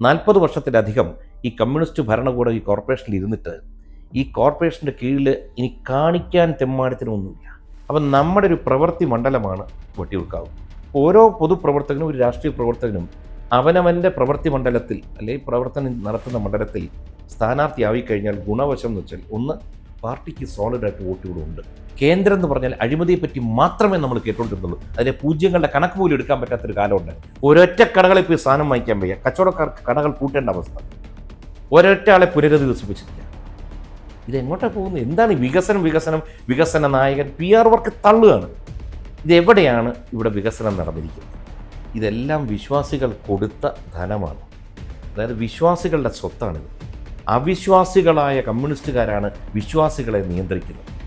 നാൽപ്പത് വർഷത്തിലധികം ഈ കമ്മ്യൂണിസ്റ്റ് ഭരണകൂടം ഈ കോർപ്പറേഷനിൽ ഇരുന്നിട്ട് ഈ കോർപ്പറേഷന്റെ കീഴിൽ ഇനി കാണിക്കാൻ തെമ്മാടത്തിനൊന്നുമില്ല അപ്പം നമ്മുടെ ഒരു പ്രവൃത്തി മണ്ഡലമാണ് വട്ടിയൂർക്കാവ്. ഓരോ പൊതുപ്രവർത്തകനും ഒരു രാഷ്ട്രീയ പ്രവർത്തകനും അവനവന്റെ പ്രവൃത്തി മണ്ഡലത്തിൽ അല്ലെങ്കിൽ പ്രവർത്തനം നടത്തുന്ന മണ്ഡലത്തിൽ സ്ഥാനാർത്ഥിയായി കഴിഞ്ഞാൽ ഗുണവശം എന്ന് വെച്ചാൽ ഒന്ന് പാർട്ടിക്ക് സോളിഡായിട്ട് വോട്ടുകളുണ്ട് കേന്ദ്രം എന്ന് പറഞ്ഞാൽ അഴിമതിയെ പറ്റി മാത്രമേ നമ്മൾ കേട്ടുകൊണ്ടിരുന്നുള്ളൂ. അതിലെ പൂജ്യങ്ങളുടെ കണക്ക് പോലും എടുക്കാൻ പറ്റാത്തൊരു കാലമുണ്ട്. ഒരൊറ്റ കടകളിൽ പോയി സാധനം വാങ്ങിക്കാൻ വയ്യ. കച്ചവടക്കാർക്ക് കടകൾ പൂട്ടേണ്ട അവസ്ഥ. ഒരൊറ്റ ആളെ പുനരധിവസിപ്പിച്ചിരിക്കുക ഇത് എങ്ങോട്ടാണ് പോകുന്നത്? എന്താണ് വികസനം വികസനം? വികസന നായകൻ പി ആർ വർക്ക് തള്ളുകയാണ്. ഇതെവിടെയാണ് ഇവിടെ വികസനം നടന്നിരിക്കുന്നത്? ഇതെല്ലാം വിശ്വാസികൾ കൊടുത്ത ധനമാണ്. അതായത് വിശ്വാസികളുടെ സ്വത്താണിത്. അവിശ്വാസികളായ കമ്മ്യൂണിസ്റ്റുകാരാണ് വിശ്വാസികളെ നിയന്ത്രിക്കുന്നത്.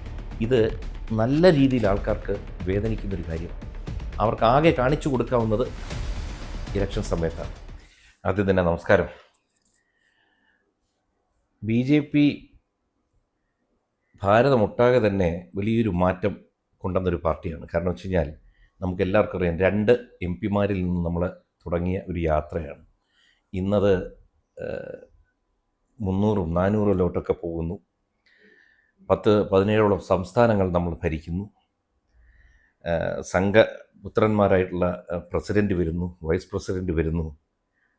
ഇത് നല്ല രീതിയിൽ ആൾക്കാർക്ക് വേദനിക്കുന്നൊരു കാര്യമാണ് അവർക്ക് ആകെ കാണിച്ചു കൊടുക്കാവുന്നത് ഇലക്ഷൻ സമയത്താണ്. ആദ്യം തന്നെ നമസ്കാരം. ബി ജെ പി ഭാരതമൊട്ടാകെ തന്നെ വലിയൊരു മാറ്റം കൊണ്ടുവന്നൊരു പാർട്ടിയാണ്. കാരണം വെച്ച് കഴിഞ്ഞാൽ നമുക്ക് എല്ലാവർക്കും അറിയാം രണ്ട് എം പിമാരിൽ നിന്ന് നമ്മൾ തുടങ്ങിയ ഒരു യാത്രയാണ്. ഇന്നത് മുന്നൂറും നാനൂറിലോട്ടൊക്കെ പോകുന്നു. പത്ത് പതിനേഴോളം സംസ്ഥാനങ്ങൾ നമ്മൾ ഭരിക്കുന്നു. സംഘപുത്രന്മാരായിട്ടുള്ള പ്രസിഡന്റ് വരുന്നു വൈസ് പ്രസിഡന്റ് വരുന്നു.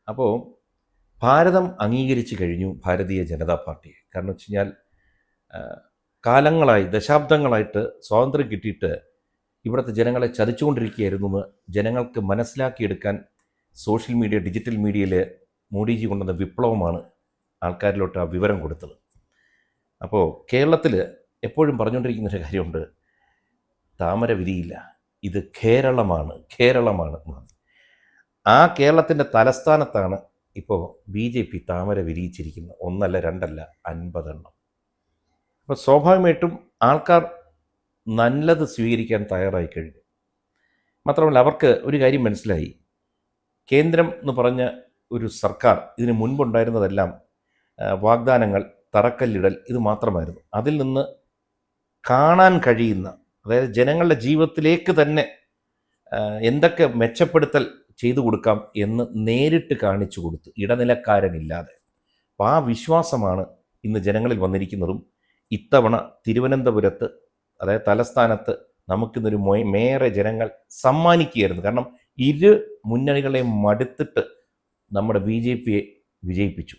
അപ്പോൾ ഭാരതം അംഗീകരിച്ചു കഴിഞ്ഞു ഭാരതീയ ജനതാ പാർട്ടിയെ. കാരണം വെച്ച് കഴിഞ്ഞാൽ കാലങ്ങളായി ദശാബ്ദങ്ങളായിട്ട് സ്വാതന്ത്ര്യം കിട്ടിയിട്ട് ഇവിടുത്തെ ജനങ്ങളെ ചതിച്ചുകൊണ്ടിരിക്കുകയായിരുന്നു എന്ന് ജനങ്ങൾക്ക് മനസ്സിലാക്കിയെടുക്കാൻ സോഷ്യൽ മീഡിയ ഡിജിറ്റൽ മീഡിയയിൽ മോഡിജി കൊണ്ടുവന്ന വിപ്ലവമാണ് ആൾക്കാരിലോട്ട് ആ വിവരം കൊടുത്തത്. അപ്പോൾ കേരളത്തിൽ എപ്പോഴും പറഞ്ഞുകൊണ്ടിരിക്കുന്ന ഒരു കാര്യമുണ്ട്. താമര വിരിയില്ല ഇത് കേരളമാണ് കേരളമാണ്. ആ കേരളത്തിന്റെ തലസ്ഥാനത്താണ് ഇപ്പോൾ ബി ജെ പി താമര വിരിയിച്ചിരിക്കുന്നത് ഒന്നല്ല രണ്ടല്ല അൻപതെണ്ണം. അപ്പോൾ സ്വാഭാവികമായിട്ടും ആൾക്കാർ നല്ലത് സ്വീകരിക്കാൻ തയ്യാറായി കഴിഞ്ഞു. മാത്രമല്ല അവർക്ക് ഒരു കാര്യം മനസ്സിലായി. കേന്ദ്രം എന്ന് പറഞ്ഞ ഒരു സർക്കാർ ഇതിന് മുൻപുണ്ടായിരുന്നതെല്ലാം വാഗ്ദാനങ്ങൾ തറക്കല്ലിടൽ ഇത് മാത്രമായിരുന്നു. അതിൽ നിന്ന് കാണാൻ കഴിയുന്ന അതായത് ജനങ്ങളുടെ ജീവിതത്തിലേക്ക് തന്നെ എന്തൊക്കെ മെച്ചപ്പെടുത്തൽ ചെയ്തു കൊടുക്കാം എന്ന് നേരിട്ട് കാണിച്ചു കൊടുത്തു ഇടനിലക്കാരനില്ലാതെ. അപ്പോൾ ആ വിശ്വാസമാണ് ഇന്ന് ജനങ്ങളിൽ വന്നിരിക്കുന്നതും. ഇത്തവണ തിരുവനന്തപുരത്ത് അതായത് തലസ്ഥാനത്ത് നമുക്കിന്നൊരു മേറെ ജനങ്ങൾ സമ്മാനിക്കുകയായിരുന്നു. കാരണം ഇരു മുന്നണികളെയും മടുത്തിട്ട് നമ്മുടെ ബി ജെ പിയെ വിജയിപ്പിച്ചു.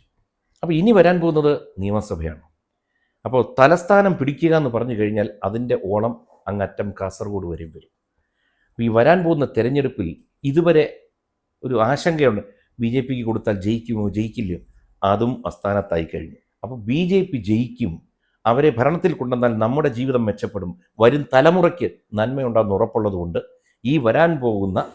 അപ്പോൾ ഇനി വരാൻ പോകുന്നത് നിയമസഭയാണ്. അപ്പോൾ തലസ്ഥാനം പിടിക്കുക എന്ന് പറഞ്ഞു കഴിഞ്ഞാൽ അതിന്റെ ഓണം അങ്ങറ്റം കാസർഗോഡ് വരെയും വരും. ഈ വരാൻ പോകുന്ന തെരഞ്ഞെടുപ്പിൽ ഇതുവരെ ഒരു ആശങ്കയുണ്ട്. ബി ജെ പിക്ക് കൊടുത്താൽ ജയിക്കുമോ ജയിക്കില്ലയോ? അതും അസ്ഥാനത്തായി കഴിഞ്ഞു. അപ്പോൾ ബി ജെ പി ജയിക്കും. അവരെ ഭരണത്തിൽ കൊണ്ടുവന്നാൽ നമ്മുടെ ജീവിതം മെച്ചപ്പെടും. വരും തലമുറയ്ക്ക് നന്മയുണ്ടാകുന്ന ഉറപ്പുള്ളതുകൊണ്ട് ഈ വരാൻ പോകുന്ന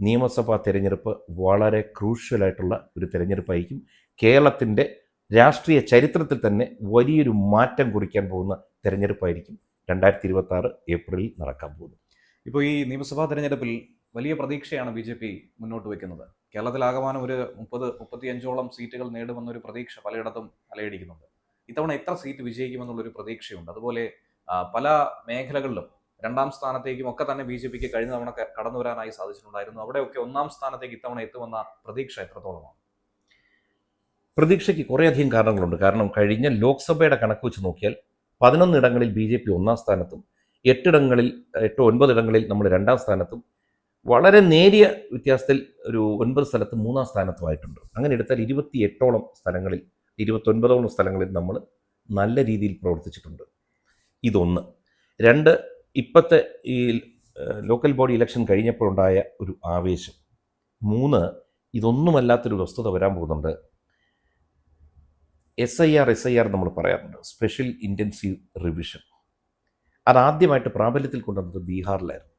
നിയമസഭാ തിരഞ്ഞെടുപ്പ് വളരെ ക്രൂഷ്യലായിട്ടുള്ള ഒരു തെരഞ്ഞെടുപ്പായിരിക്കും. കേരളത്തിന്റെ രാഷ്ട്രീയ ചരിത്രത്തിൽ തന്നെ വലിയൊരു മാറ്റം കുറിക്കാൻ പോകുന്ന തെരഞ്ഞെടുപ്പായിരിക്കും രണ്ടായിരത്തി ഇരുപത്തി ആറ് ഏപ്രിലിൽ നടക്കാൻ പോകുന്നത്. ഇപ്പോൾ ഈ നിയമസഭാ തെരഞ്ഞെടുപ്പിൽ വലിയ പ്രതീക്ഷയാണ് ബി ജെ പി മുന്നോട്ട് വെക്കുന്നത്. കേരളത്തിലാകമാനം ഒരു മുപ്പത് മുപ്പത്തിയഞ്ചോളം സീറ്റുകൾ നേടുമെന്നൊരു പ്രതീക്ഷ പലയിടത്തും അലയടിക്കുന്നുണ്ട്. ഇത്തവണ എത്ര സീറ്റ് വിജയിക്കുമെന്നുള്ളൊരു പ്രതീക്ഷയുണ്ട്. അതുപോലെ പല മേഖലകളിലും രണ്ടാം സ്ഥാനത്തേക്കും ഒക്കെ തന്നെ ബി ജെ പിക്ക് കഴിഞ്ഞ തവണ കടന്നു വരാനായി സാധിച്ചിട്ടുണ്ടായിരുന്നു. അവിടെയൊക്കെ ഒന്നാം സ്ഥാനത്തേക്ക് ഇത്തവണ എത്തുമെന്ന പ്രതീക്ഷ എത്രത്തോളമാണ്? പ്രതീക്ഷയ്ക്ക് കുറേയധികം കാരണങ്ങളുണ്ട്. കാരണം കഴിഞ്ഞ ലോക്സഭയുടെ കണക്ക് വെച്ച് നോക്കിയാൽ പതിനൊന്നിടങ്ങളിൽ ബി ജെ പി ഒന്നാം സ്ഥാനത്തും എട്ടിടങ്ങളിൽ എട്ടോ ഒൻപതിടങ്ങളിൽ നമ്മൾ രണ്ടാം സ്ഥാനത്തും വളരെ നേരിയ വ്യത്യാസത്തിൽ ഒരു ഒൻപത് സ്ഥലത്ത് മൂന്നാം സ്ഥാനത്തുമായിട്ടുണ്ട്. അങ്ങനെ എടുത്താൽ ഇരുപത്തി എട്ടോളം സ്ഥലങ്ങളിൽ ഇരുപത്തൊൻപതോളം സ്ഥലങ്ങളിൽ നമ്മൾ നല്ല രീതിയിൽ പ്രവർത്തിച്ചിട്ടുണ്ട്. ഇതൊന്ന്. രണ്ട് ഇപ്പോഴത്തെ ഈ ലോക്കൽ ബോഡി ഇലക്ഷൻ കഴിഞ്ഞപ്പോഴുണ്ടായ ഒരു ആവേശം. മൂന്ന് ഇതൊന്നുമല്ലാത്തൊരു വസ്തുത വരാൻ പോകുന്നുണ്ട്. S I R S I R നമ്മൾ പറയാറുണ്ട്. സ്പെഷ്യൽ ഇന്റൻസീവ് റിവിഷൻ അതാദ്യമായിട്ട് പ്രാബല്യത്തിൽ കൊണ്ടുവന്നത് ബീഹാറിലായിരുന്നു.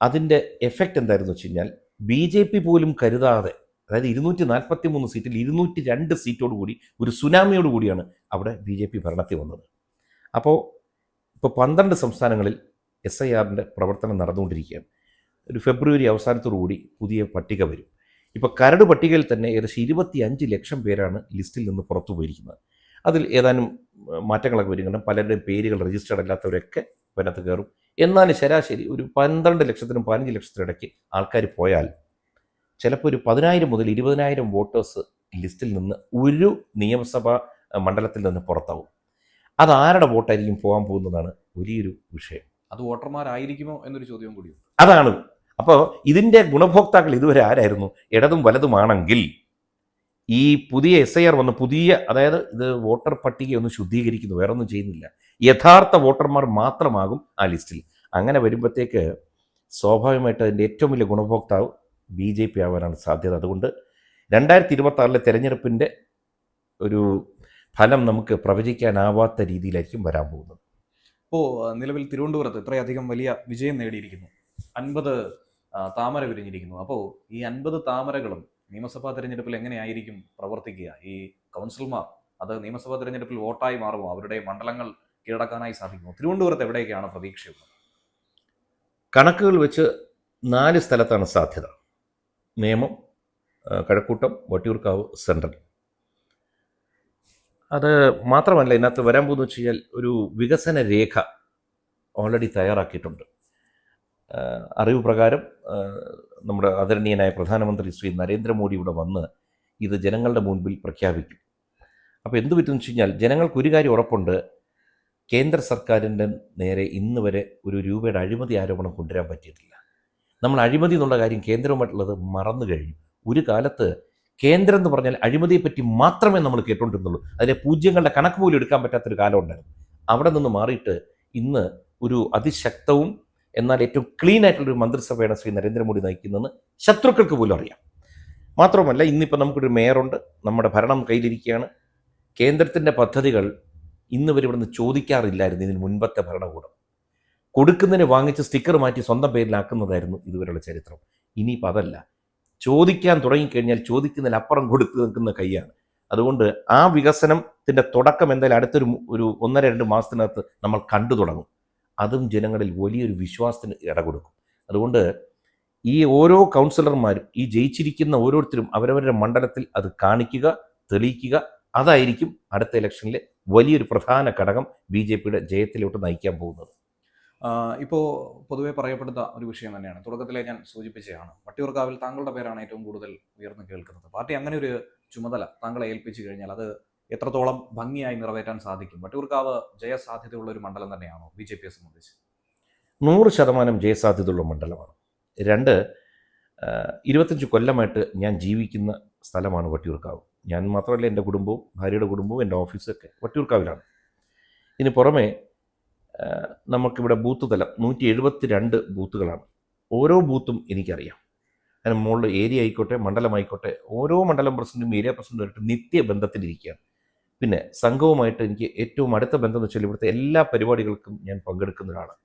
അതിന്റെ എഫക്റ്റ് എന്തായിരുന്നു വെച്ച് കഴിഞ്ഞാൽ ബി ജെ പി പോലും കരുതാതെ അതായത് ഇരുന്നൂറ്റി നാൽപ്പത്തി മൂന്ന് സീറ്റിൽ ഇരുന്നൂറ്റി രണ്ട് സീറ്റോട് കൂടി ഒരു സുനാമിയോട് കൂടിയാണ് അവിടെ ബി ജെ പി ഭരണത്തിൽ വന്നത്. അപ്പോൾ ഇപ്പോൾ പന്ത്രണ്ട് സംസ്ഥാനങ്ങളിൽ എസ് ഐ ആറിന്റെ പ്രവർത്തനം നടന്നുകൊണ്ടിരിക്കുകയാണ്. ഒരു ഫെബ്രുവരി അവസാനത്തോടു കൂടി പുതിയ പട്ടിക വരും. ഇപ്പോൾ കരട് പട്ടികയിൽ തന്നെ ഏകദേശം ഇരുപത്തി അഞ്ച് ലക്ഷം പേരാണ് ലിസ്റ്റിൽ നിന്ന് പുറത്തു പോയിരിക്കുന്നത്. അതിൽ ഏതാനും മാറ്റങ്ങളൊക്കെ വരും കാരണം പലരുടെയും പേരുകൾ രജിസ്റ്റേർഡ് അല്ലാത്തവരൊക്കെ അതിനകത്ത് കയറും. എന്നാലും ശരാശരി ഒരു പന്ത്രണ്ട് ലക്ഷത്തിനും പതിനഞ്ച് ലക്ഷത്തിനും ഇടയ്ക്ക് ആൾക്കാർ പോയാൽ ചിലപ്പോൾ ഒരു പതിനായിരം മുതൽ ഇരുപതിനായിരം വോട്ടേഴ്സ് ലിസ്റ്റിൽ നിന്ന് ഒരു നിയമസഭാ മണ്ഡലത്തിൽ നിന്ന് പുറത്താവും. അത് ആരുടെ വോട്ടായിരിക്കും പോകാൻ പോകുന്നതാണ് വലിയൊരു വിഷയം. അത് വോട്ടർമാരായിരിക്കുമോ എന്നൊരു ചോദ്യം കൂടിയുണ്ട്. അതാണ് അപ്പോൾ ഇതിന്റെ ഗുണഭോക്താക്കൾ ഇതുവരെ ആരായിരുന്നു? ഇടതും വലതുമാണെങ്കിൽ ഈ പുതിയ എസ് ഐ ആർ വന്ന പുതിയ അതായത് ഇത് വോട്ടർ പട്ടിക ഒന്ന് ശുദ്ധീകരിക്കുന്നു വേറെ ഒന്നും ചെയ്യുന്നില്ല. യഥാർത്ഥ വോട്ടർമാർ മാത്രമാകും ആ ലിസ്റ്റിൽ. അങ്ങനെ വരുമ്പോഴത്തേക്ക് സ്വാഭാവികമായിട്ട് അതിന്റെ ഏറ്റവും വലിയ ഗുണഭോക്താവ് ബി ജെ പി ആവാനാണ് സാധ്യത. അതുകൊണ്ട് രണ്ടായിരത്തി ഇരുപത്തി തെരഞ്ഞെടുപ്പിന്റെ ഒരു ഫലം നമുക്ക് പ്രവചിക്കാനാവാത്ത രീതിയിലായിരിക്കും വരാൻ പോകുന്നത്. ഇപ്പോൾ നിലവിൽ തിരുവനന്തപുരത്ത് ഇത്രയധികം വലിയ വിജയം നേടിയിരിക്കുന്നു. അൻപത് താമര വിരിഞ്ഞിരിക്കുന്നു. അപ്പോൾ ഈ അൻപത് താമരകളും നിയമസഭാ തെരഞ്ഞെടുപ്പിൽ എങ്ങനെയായിരിക്കും പ്രവർത്തിക്കുക? ഈ കൗൺസിലർമാർ അത് നിയമസഭാ തെരഞ്ഞെടുപ്പിൽ വോട്ടായി മാറുമോ? അവരുടെ മണ്ഡലങ്ങൾ കീഴടക്കാനായി സാധിക്കുമോ? തിരുവനന്തപുരത്ത് എവിടെയൊക്കെയാണ് പ്രതീക്ഷയുള്ളത്? കണക്കുകൾ വെച്ച് നാല് സ്ഥലത്താണ് സാധ്യത. നിയമം കഴക്കൂട്ടം വട്ടിയൂർക്കാവ് സെൻട്രൽ. അത് മാത്രമല്ല ഇതിനകത്ത് വരാൻ പോകുന്ന വെച്ച് കഴിഞ്ഞാൽ ഒരു വികസന രേഖ ഓൾറെഡി തയ്യാറാക്കിയിട്ടുണ്ട്. അറിവ് പ്രകാരം നമ്മുടെ ആദരണീയനായ പ്രധാനമന്ത്രി ശ്രീ നരേന്ദ്രമോദി ഇവിടെ വന്ന് ഇത് ജനങ്ങളുടെ മുൻപിൽ പ്രഖ്യാപിക്കും. അപ്പോൾ എന്ത് പറ്റുമെന്ന് വെച്ച് കഴിഞ്ഞാൽ ജനങ്ങൾക്ക് ഒരു കാര്യം ഉറപ്പുണ്ട്. കേന്ദ്ര സർക്കാരിന്റെ നേരെ ഇന്ന് വരെ ഒരു രൂപയുടെ അഴിമതി ആരോപണം കൊണ്ടുവരാൻ പറ്റിയിട്ടില്ല. നമ്മൾ അഴിമതി എന്നുള്ള കാര്യം കേന്ദ്രവുമായിട്ടുള്ളത് മറന്നു കഴിഞ്ഞു. ഒരു കാലത്ത് കേന്ദ്രം എന്ന് പറഞ്ഞാൽ അഴിമതിയെപ്പറ്റി മാത്രമേ നമ്മൾ കേട്ടുകൊണ്ടിരുന്നുള്ളൂ അതിലെ പൂജ്യങ്ങളുടെ കണക്ക് പോലും എടുക്കാൻ പറ്റാത്തൊരു കാലം ഉണ്ടായിരുന്നു. അവിടെ നിന്ന് മാറിയിട്ട് ഇന്ന് ഒരു അതിശക്തവും എന്നാൽ ഏറ്റവും ക്ലീൻ ആയിട്ടുള്ളൊരു മന്ത്രിസഭയാണ് ശ്രീ നരേന്ദ്രമോദി നയിക്കുന്നതെന്ന് ശത്രുക്കൾക്ക് പോലും അറിയാം. മാത്രമല്ല ഇന്നിപ്പോൾ നമുക്കൊരു മേയറുണ്ട്. നമ്മുടെ ഭരണം കയ്യിലിരിക്കുകയാണ്. കേന്ദ്രത്തിന്റെ പദ്ധതികൾ ഇന്ന് വരെ ഇവിടുന്ന് ചോദിക്കാറില്ലായിരുന്നു ഇതിന് മുൻപത്തെ ഭരണകൂടം. കൊടുക്കുന്നതിന് വാങ്ങിച്ച് സ്റ്റിക്കർ മാറ്റി സ്വന്തം പേരിലാക്കുന്നതായിരുന്നു ഇതുവരെയുള്ള ചരിത്രം. ഇനിയിപ്പോൾ അതല്ല. ചോദിക്കാൻ തുടങ്ങിക്കഴിഞ്ഞാൽ ചോദിക്കുന്നതിനപ്പുറം കൊടുത്തു നിൽക്കുന്ന കൈയാണ്. അതുകൊണ്ട് ആ വികസനത്തിന്റെ തുടക്കം എന്തായാലും അടുത്തൊരു ഒരു ഒന്നര രണ്ട് മാസത്തിനകത്ത് നമ്മൾ കണ്ടു തുടങ്ങും. അതും ജനങ്ങളിൽ വലിയൊരു വിശ്വാസത്തിന് ഇട കൊടുക്കും അതുകൊണ്ട് ഈ ഓരോ കൗൺസിലർമാരും ഈ ജയിച്ചിരിക്കുന്ന ഓരോരുത്തരും അവരവരുടെ മണ്ഡലത്തിൽ അത് കാണിക്കുക തെളിയിക്കുക അതായിരിക്കും അടുത്ത ഇലക്ഷനിലെ വലിയൊരു പ്രധാന ഘടകം ബി ജെ പിയുടെ ജയത്തിലോട്ട് നയിക്കാൻ പോകുന്നത്. ഇപ്പോൾ പൊതുവെ പറയപ്പെടുന്ന ഒരു വിഷയം തന്നെയാണ്. തുടക്കത്തിലെ ഞാൻ സൂചിപ്പിച്ചതാണ്. വട്ടിയൂർക്കാവിൽ താങ്കളുടെ പേരാണ് ഏറ്റവും കൂടുതൽ ഉയർന്നു കേൾക്കുന്നത്. പാർട്ടി അങ്ങനെ ഒരു ചുമതല താങ്കളെ ഏൽപ്പിച്ചു കഴിഞ്ഞാൽ അത് എത്രത്തോളം ഭംഗിയായി നിറവേറ്റാൻ സാധിക്കും? വട്ടിയൂർക്കാവ് ജയസാധ്യതയുള്ള ഒരു മണ്ഡലം തന്നെയാണോ ബി ജെ പിയെ സംബന്ധിച്ച്? നൂറ് ശതമാനം ജയസാധ്യതയുള്ള മണ്ഡലമാണ്. രണ്ട് ഇരുപത്തഞ്ച് കൊല്ലമായിട്ട് ഞാൻ ജീവിക്കുന്ന സ്ഥലമാണ് വട്ടിയൂർക്കാവ്. ഞാൻ മാത്രമല്ല എന്റെ കുടുംബവും ഭാര്യയുടെ കുടുംബവും എന്റെ ഓഫീസൊക്കെ വട്ടിയൂർക്കാവിലാണ്. ഇതിന് പുറമെ നമുക്കിവിടെ ബൂത്ത് തലം നൂറ്റി എഴുപത്തി രണ്ട് ബൂത്തുകളാണ്. ഓരോ ബൂത്തും എനിക്കറിയാം. അതിന് മുകളിൽ ഏരിയ ആയിക്കോട്ടെ മണ്ഡലമായിക്കോട്ടെ ഓരോ മണ്ഡലം പ്രസിഡന്റും ഏരിയ പ്രസിഡന്റുമായിട്ട് നിത്യബന്ധത്തിലിരിക്കുകയാണ്. പിന്നെ സംഘവുമായിട്ട് എനിക്ക് ഏറ്റവും അടുത്ത ബന്ധം എന്ന് വെച്ചാൽ ഇവിടുത്തെ എല്ലാ പരിപാടികൾക്കും ഞാൻ പങ്കെടുക്കുന്ന ഒരാളാണ്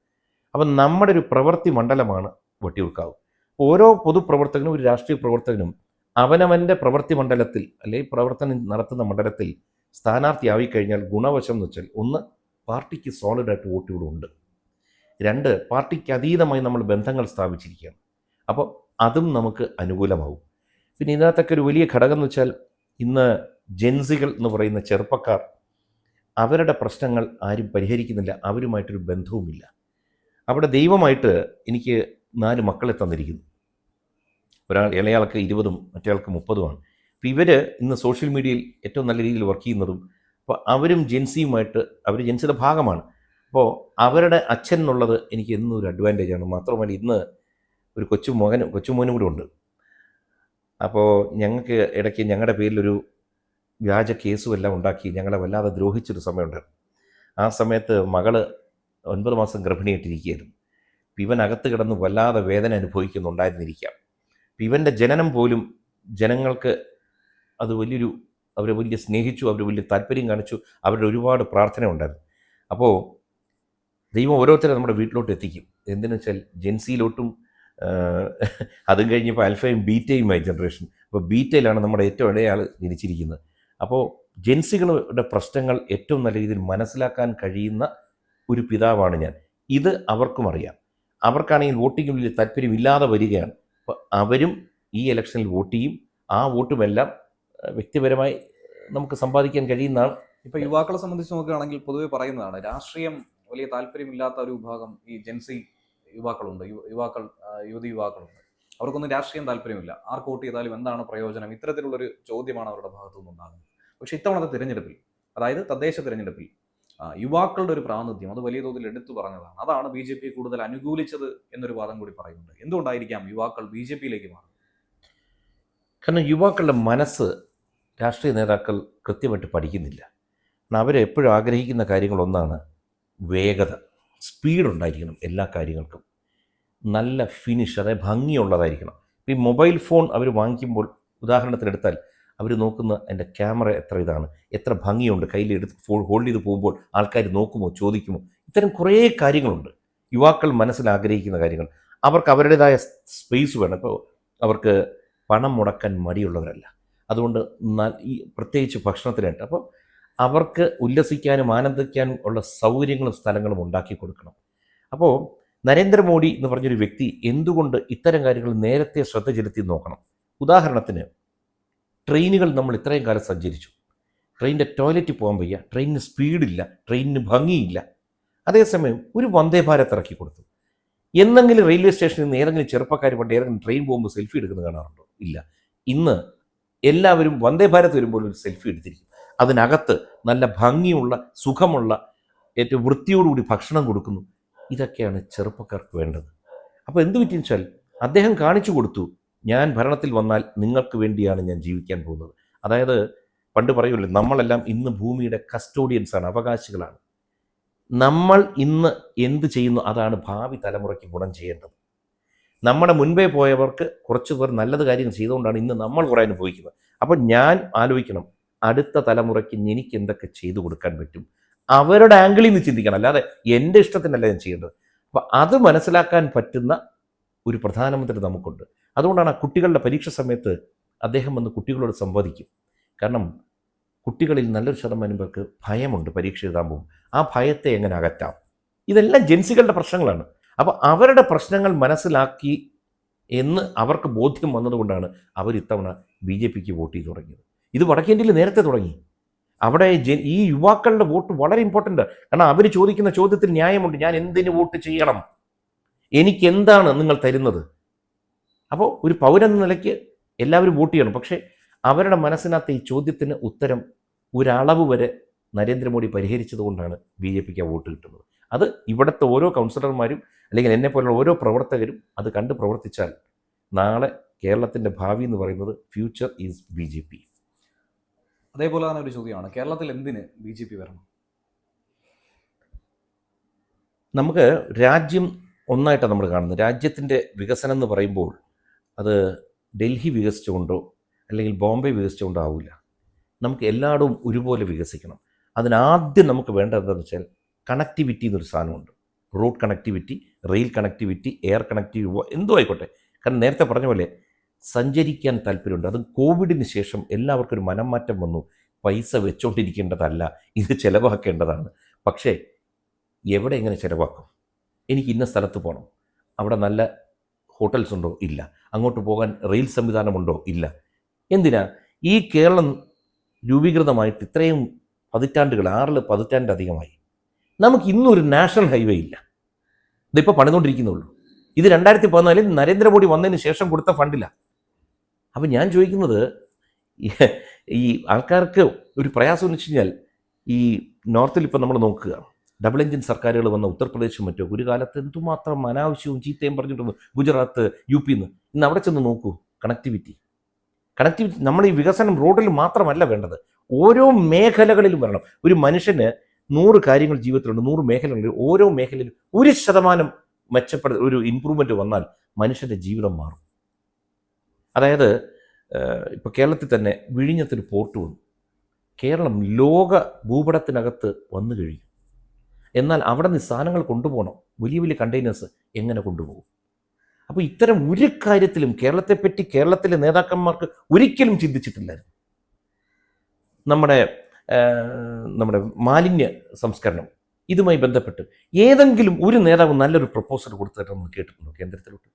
അപ്പം നമ്മുടെ ഒരു പ്രവൃത്തി മണ്ഡലമാണ് വട്ടിയൂർക്കാവ്. ഓരോ പൊതുപ്രവർത്തകനും ഒരു രാഷ്ട്രീയ പ്രവർത്തകനും അവനവന്റെ പ്രവൃത്തി മണ്ഡലത്തിൽ അല്ലെങ്കിൽ പ്രവർത്തനം നടത്തുന്ന മണ്ഡലത്തിൽ സ്ഥാനാർത്ഥിയായി കഴിഞ്ഞാൽ ഗുണവശം എന്ന് വെച്ചാൽ ഒന്ന് പാർട്ടിക്ക് സോളിഡായിട്ട് ഉണ്ട്. രണ്ട് പാർട്ടിക്ക് അതീതമായി നമ്മൾ ബന്ധങ്ങൾ സ്ഥാപിച്ചിരിക്കുകയാണ്. അപ്പോൾ അതും നമുക്ക് അനുകൂലമാവും. പിന്നെ ഇതിനകത്തൊക്കെ ഒരു വലിയ ഘടകം എന്ന് വെച്ചാൽ ഇന്ന് ജെൻസികൾ എന്ന് പറയുന്ന ചെറുപ്പക്കാർ അവരുടെ പ്രശ്നങ്ങൾ ആരും പരിഹരിക്കുന്നില്ല അവരുമായിട്ടൊരു ബന്ധവുമില്ല. അവിടെ ദൈവമായിട്ട് എനിക്ക് നാല് മക്കളെ തന്നിരിക്കുന്നു. ഒരാൾ ഇളയാൾക്ക് ഇരുപതും മറ്റേയാൾക്ക് മുപ്പതുമാണ്. അപ്പോൾ ഇവർ ഇന്ന് സോഷ്യൽ മീഡിയയിൽ ഏറ്റവും നല്ല രീതിയിൽ വർക്ക് ചെയ്യുന്നതും അപ്പോൾ അവരും ജെൻസിയുമായിട്ട് അവർ ജെൻസിയുടെ ഭാഗമാണ്. അപ്പോൾ അവരുടെ അച്ഛൻ എന്നുള്ളത് എനിക്ക് എന്നും ഒരു അഡ്വാന്റേജ് ആണ്. മാത്രമല്ല ഇന്ന് ഒരു കൊച്ചു മകനും കൊച്ചുമോനും കൂടെ ഉണ്ട്. അപ്പോൾ ഞങ്ങൾക്ക് ഇടയ്ക്ക് ഞങ്ങളുടെ പേരിലൊരു വ്യാജ കേസും എല്ലാം ഉണ്ടാക്കി ഞങ്ങളെ വല്ലാതെ ദ്രോഹിച്ചൊരു സമയമുണ്ടായിരുന്നു ആ സമയത്ത് മകൾ ഒൻപത് മാസം ഗർഭിണിയായിട്ടിരിക്കുകയായിരുന്നു. പിവൻ അകത്ത് കിടന്ന് വല്ലാതെ വേദന അനുഭവിക്കുന്നുണ്ടായിരുന്നിരിക്കാം. പിവന്റെ ജനനം പോലും ജനങ്ങൾക്ക് അത് വലിയൊരു അവരെ വലിയ സ്നേഹിച്ചു അവർ വലിയ താല്പര്യം കാണിച്ചു അവരുടെ ഒരുപാട് പ്രാർത്ഥന ഉണ്ടായിരുന്നു അപ്പോൾ ദൈവം ഓരോരുത്തരെ നമ്മുടെ വീട്ടിലോട്ട് എത്തിക്കും. എന്തിനു വെച്ചാൽ ജെൻസിയിലോട്ടും അതും കഴിഞ്ഞപ്പോൾ അൽഫയും ബീറ്റയുമായി ജനറേഷൻ. അപ്പോൾ ബീറ്റയിലാണ് നമ്മുടെ ഏറ്റവും ഇടയാൾ ജനിച്ചിരിക്കുന്നത്. അപ്പോൾ ജെൻസികളുടെ പ്രശ്നങ്ങൾ ഏറ്റവും നല്ല രീതിയിൽ മനസ്സിലാക്കാൻ കഴിയുന്ന ഒരു പിതാവാണ് ഞാൻ. ഇത് അവർക്കും അറിയാം. അവർക്കാണെങ്കിൽ വോട്ടിങ്ങിൽ വലിയ താല്പര്യമില്ലാതെ വരികയാണ്. അപ്പോൾ അവരും ഈ ഇലക്ഷനിൽ വോട്ട് ചെയ്യും. ആ വോട്ടുമെല്ലാം വ്യക്തിപരമായി നമുക്ക് സമ്പാദിക്കാൻ കഴിയുന്നതാണ്. ഇപ്പോൾ യുവാക്കളെ സംബന്ധിച്ച് നോക്കുകയാണെങ്കിൽ പൊതുവേ പറയുന്നതാണ് രാഷ്ട്രീയം വലിയ താല്പര്യമില്ലാത്ത ഒരു വിഭാഗം ഈ ജെൻസി യുവാക്കളുണ്ട്. യുവാക്കൾ യുവതി യുവാക്കളുണ്ട്. അവർക്കൊന്നും രാഷ്ട്രീയം താല്പര്യമില്ല. ആർക്ക് വോട്ട് ചെയ്താലും എന്താണ് പ്രയോജനം? ഇത്തരത്തിലുള്ളൊരു ചോദ്യമാണ് അവരുടെ ഭാഗത്തു നിന്നുണ്ടാകുന്നത് പക്ഷേ ഇത്തവണത്തെ തിരഞ്ഞെടുപ്പിൽ അതായത് തദ്ദേശ തിരഞ്ഞെടുപ്പിൽ യുവാക്കളുടെ ഒരു പ്രാതിനിധ്യം അത് വലിയ തോതിൽ എടുത്തു പറഞ്ഞതാണ്. അതാണ് ബി ജെ പി കൂടുതൽ അനുകൂലിച്ചത് എന്നൊരു വാദം കൂടി പറയുന്നുണ്ട്. എന്തുകൊണ്ടായിരിക്കാം യുവാക്കൾ ബി ജെ പിയിലേക്ക് മാറുന്നത്? കാരണം യുവാക്കളുടെ മനസ്സ് രാഷ്ട്രീയ നേതാക്കൾ കൃത്യമായിട്ട് പഠിക്കുന്നില്ല. കാരണം അവരെപ്പോഴും ആഗ്രഹിക്കുന്ന കാര്യങ്ങളൊന്നാണ് വേഗത. സ്പീഡ് ഉണ്ടായിരിക്കണം എല്ലാ കാര്യങ്ങൾക്കും. നല്ല ഫിനിഷ് അതായത് ഭംഗിയുള്ളതായിരിക്കണം. ഈ മൊബൈൽ ഫോൺ അവർ വാങ്ങിക്കുമ്പോൾ ഉദാഹരണത്തിനെടുത്താൽ അവർ നോക്കുന്ന എന്റെ ക്യാമറ എത്ര ഇതാണ്? എത്ര ഭംഗിയുണ്ട്? കയ്യിൽ എടുത്ത് ഹോൾഡ് ചെയ്ത് പോകുമ്പോൾ ആൾക്കാർ നോക്കുമോ ചോദിക്കുമോ? ഇത്തരം കുറേ കാര്യങ്ങളുണ്ട്. യുവാക്കൾ മനസ്സിൽ ആഗ്രഹിക്കുന്ന കാര്യങ്ങൾ. അവർക്ക് അവരുടേതായ സ്പേസ് വേണം. ഇപ്പോൾ അവർക്ക് പണം മുടക്കാൻ മടിയുള്ളവരല്ല. അതുകൊണ്ട് ഈ പ്രത്യേകിച്ച് ഭക്ഷണത്തിനായിട്ട്. അപ്പോൾ അവർക്ക് ഉല്ലസിക്കാനും ആനന്ദിക്കാനും ഉള്ള സൗകര്യങ്ങളും സ്ഥലങ്ങളും ഉണ്ടാക്കി കൊടുക്കണം. അപ്പോൾ നരേന്ദ്രമോദി എന്ന് പറഞ്ഞൊരു വ്യക്തി എന്തുകൊണ്ട് ഇത്തരം കാര്യങ്ങൾ നേരത്തെ ശ്രദ്ധ ചെലുത്തി നോക്കണം? ഉദാഹരണത്തിന് ട്രെയിനുകൾ നമ്മൾ ഇത്രയും കാലം സഞ്ചരിച്ചു. ട്രെയിനിന്റെ ടോയ്ലറ്റിൽ പോകാൻ വയ്യ. ട്രെയിനിന് സ്പീഡില്ല. ട്രെയിനിന് ഭംഗിയില്ല. അതേസമയം ഒരു വന്ദേ ഭാരത് ഇറക്കി കൊടുത്തു. എന്നെങ്കിലും റെയിൽവേ സ്റ്റേഷനിൽ നിന്ന് ഏതെങ്കിലും ചെറുപ്പക്കാർ പണ്ട് ഏതെങ്കിലും ട്രെയിൻ പോകുമ്പോൾ സെൽഫി എടുക്കുന്നത് കാണാറുണ്ടോ? ഇല്ല. ഇന്ന് എല്ലാവരും വന്ദേ ഭാരത് വരുമ്പോൾ ഒരു സെൽഫി എടുത്തിരിക്കും അതിനകത്ത് നല്ല ഭംഗിയുള്ള സുഖമുള്ള ഏറ്റവും വൃത്തിയോടുകൂടി ഭക്ഷണം കൊടുക്കുന്നു. ഇതൊക്കെയാണ് ചെറുപ്പക്കാർക്ക് വേണ്ടത്. അപ്പോൾ എന്ത് പറ്റിയെന്ന് വെച്ചാൽ അദ്ദേഹം കാണിച്ചു കൊടുത്തു. ഞാൻ ഭരണത്തിൽ വന്നാൽ നിങ്ങൾക്ക് വേണ്ടിയാണ് ഞാൻ ജീവിക്കാൻ പോകുന്നത്. അതായത് പണ്ട് പറയുമല്ലോ നമ്മളെല്ലാം ഇന്ന് ഭൂമിയുടെ കസ്റ്റോഡിയൻസ് ആണ് അവകാശികളാണ്. നമ്മൾ ഇന്ന് എന്ത് ചെയ്യുന്നു അതാണ് ഭാവി തലമുറയ്ക്ക് ഗുണം ചെയ്യേണ്ടത്. നമ്മുടെ മുൻപേ പോയവർക്ക് കുറച്ച് പേർ നല്ലത് കാര്യങ്ങൾ ചെയ്തുകൊണ്ടാണ് ഇന്ന് നമ്മൾ കുറേ അനുഭവിക്കുന്നത്. അപ്പോൾ ഞാൻ ആലോചിക്കണം അടുത്ത തലമുറയ്ക്ക് എനിക്ക് എന്തൊക്കെ ചെയ്തു കൊടുക്കാൻ പറ്റും? അവരുടെ ആംഗിളിൽ നിന്ന് ചിന്തിക്കണം. അല്ലാതെ എന്റെ ഇഷ്ടത്തിനല്ല ഞാൻ ചെയ്യേണ്ടത്. അപ്പം അത് മനസ്സിലാക്കാൻ പറ്റുന്ന ഒരു പ്രധാനമന്ത്രി നമുക്കുണ്ട്. അതുകൊണ്ടാണ് ആ കുട്ടികളുടെ പരീക്ഷ സമയത്ത് അദ്ദേഹം വന്ന് കുട്ടികളോട് സംവദിക്കും. കാരണം കുട്ടികളിൽ നല്ലൊരു ശതമാനം പേർക്ക് ഭയമുണ്ട് പരീക്ഷ എഴുതാൻ പോകും ആ ഭയത്തെ എങ്ങനെ അകറ്റാം? ഇതെല്ലാം ജെൻസികളുടെ പ്രശ്നങ്ങളാണ്. അപ്പോൾ അവരുടെ പ്രശ്നങ്ങൾ മനസ്സിലാക്കി എന്ന് അവർക്ക് ബോധ്യം വന്നതുകൊണ്ടാണ് അവർ ഇത്തവണ ബി ജെ പിക്ക് വോട്ട് ചെയ്ത് തുടങ്ങിയത്. ഇത് വടക്കേന്ത്യയിൽ നേരത്തെ തുടങ്ങി. അവിടെ ഈ യുവാക്കളുടെ വോട്ട് വളരെ ഇമ്പോർട്ടന്റ് കാരണം അവർ ചോദിക്കുന്ന ചോദ്യത്തിൽ ന്യായമുണ്ട്. ഞാൻ എന്തിന് വോട്ട് ചെയ്യണം? എനിക്ക് എന്താണ് നിങ്ങൾ തരുന്നത്? അപ്പോൾ ഒരു പൗരൻ എന്ന നിലയ്ക്ക് എല്ലാവരും വോട്ട് ചെയ്യണം. പക്ഷേ അവരുടെ മനസ്സിനകത്ത് ഈ ചോദ്യത്തിന് ഉത്തരം ഒരളവ് വരെ നരേന്ദ്രമോദി പരിഹരിച്ചതുകൊണ്ടാണ് ബി ജെ പിക്ക് വോട്ട് കിട്ടുന്നത്. അത് ഇവിടുത്തെ ഓരോ കൗൺസിലർമാരും അല്ലെങ്കിൽ എന്നെ പോലുള്ള ഓരോ പ്രവർത്തകരും അത് കണ്ട് പ്രവർത്തിച്ചാൽ നാളെ കേരളത്തിന്റെ ഭാവി എന്ന് പറയുന്നത് future is B J P അതേപോലെ തന്നെ ഒരു ചോദ്യമാണ്. കേരളത്തിൽ എന്തിന് ബി ജെ പി വരണം? നമുക്ക് രാജ്യം ഒന്നായിട്ടാണ് നമ്മൾ കാണുന്നത്. രാജ്യത്തിന്റെ വികസനം എന്ന് പറയുമ്പോൾ അത് ഡൽഹി വികസിച്ചുകൊണ്ടോ അല്ലെങ്കിൽ ബോംബെ വികസിച്ചുകൊണ്ടോ ആവില്ല. നമുക്ക് എല്ലായിടവും ഒരുപോലെ വികസിക്കണം. അതിനാദ്യം നമുക്ക് വേണ്ടത് എന്താണെന്ന് വെച്ചാൽ കണക്ടിവിറ്റി എന്നൊരു സാധനമുണ്ട്. Road connectivity rail connectivity air connectivity എന്തോ ആയിക്കോട്ടെ. കാരണം നേരത്തെ പറഞ്ഞ പോലെ സഞ്ചരിക്കാൻ താല്പര്യമുണ്ട്. അതും കോവിഡിന് ശേഷം എല്ലാവർക്കും ഒരു മനം മാറ്റം വന്നു. പൈസ വെച്ചോണ്ടിരിക്കേണ്ടതല്ല. ഇത് ചിലവാക്കേണ്ടതാണ്. പക്ഷേ എവിടെ എങ്ങനെ ചിലവാക്കും? എനിക്ക് ഇന്ന സ്ഥലത്ത് പോകണം അവിടെ നല്ല ഹോട്ടൽസ് ഉണ്ടോ? ഇല്ല. അങ്ങോട്ട് പോകാൻ റെയിൽ സംവിധാനമുണ്ടോ? ഇല്ല. എന്തിനാ? ഈ കേരളം രൂപീകൃതമായിട്ട് ഇത്രയും പതിറ്റാണ്ടുകൾ ആറിൽ പതിറ്റാണ്ട് അധികമായി. നമുക്ക് ഇന്നൊരു നാഷണൽ ഹൈവേ ഇല്ല. ഇതിപ്പോൾ പണിതുകൊണ്ടിരിക്കുന്നുള്ളൂ ഇത് രണ്ടായിരത്തി പതിനാലിൽ നരേന്ദ്രമോദി വന്നതിന് ശേഷം കൊടുത്ത ഫണ്ടില്ല അപ്പം ഞാൻ ചോദിക്കുന്നത് ഈ- ഈ ആൾക്കാർക്ക് ഒരു പ്രയാസം എന്ന് വെച്ച് കഴിഞ്ഞാൽ ഈ നോർത്തിൽ ഇപ്പം നമ്മൾ നോക്കുക. ഡബിൾ എഞ്ചിൻ സർക്കാരുകൾ വന്ന ഉത്തർപ്രദേശും മറ്റോ? ഒരു കാലത്ത് എന്തുമാത്രം അനാവശ്യവും ചീത്തയും പറഞ്ഞിട്ടുണ്ട് ഗുജറാത്ത് യു പി ഇന്ന് അവിടെ ചെന്ന് നോക്കൂ കണക്ടിവിറ്റി കണക്ടിവിറ്റി നമ്മൾ ഈ വികസനം റോഡിൽ മാത്രമല്ല വേണ്ടത്. ഓരോ മേഖലകളിലും വരണം. ഒരു മനുഷ്യന് നൂറ് കാര്യങ്ങൾ ജീവിതത്തിലുണ്ട് നൂറ് മേഖലകളിൽ ഓരോ മേഖലയിലും ഒരു ശതമാനം മെച്ചപ്പെട ഒരു ഇമ്പ്രൂവ്മെന്റ് വന്നാൽ മനുഷ്യന്റെ ജീവിതം മാറും. അതായത് ഇപ്പോൾ കേരളത്തിൽ തന്നെ വിഴിഞ്ഞത്തൊരു പോർട്ട് വന്നു. കേരളം ലോക ഭൂപടത്തിനകത്ത് വന്നു കഴിഞ്ഞു. എന്നാൽ അവിടെ നിന്ന് സാധനങ്ങൾ കൊണ്ടുപോകണം. വലിയ വലിയ കണ്ടെയ്നേഴ്സ് എങ്ങനെ കൊണ്ടുപോകും? അപ്പോൾ ഇത്തരം ഒരു കാര്യത്തിലും കേരളത്തെപ്പറ്റി കേരളത്തിലെ നേതാക്കന്മാർക്ക് ഒരിക്കലും ചിന്തിച്ചിട്ടില്ലായിരുന്നു. നമ്മുടെ നമ്മുടെ മാലിന്യ സംസ്കരണം ഇതുമായി ബന്ധപ്പെട്ട് ഏതെങ്കിലും ഒരു നേതാവ് നല്ലൊരു പ്രപ്പോസൽ കൊടുത്തിട്ടെന്ന് കേട്ടിട്ടുണ്ടോ കേന്ദ്രത്തിലോട്ട്?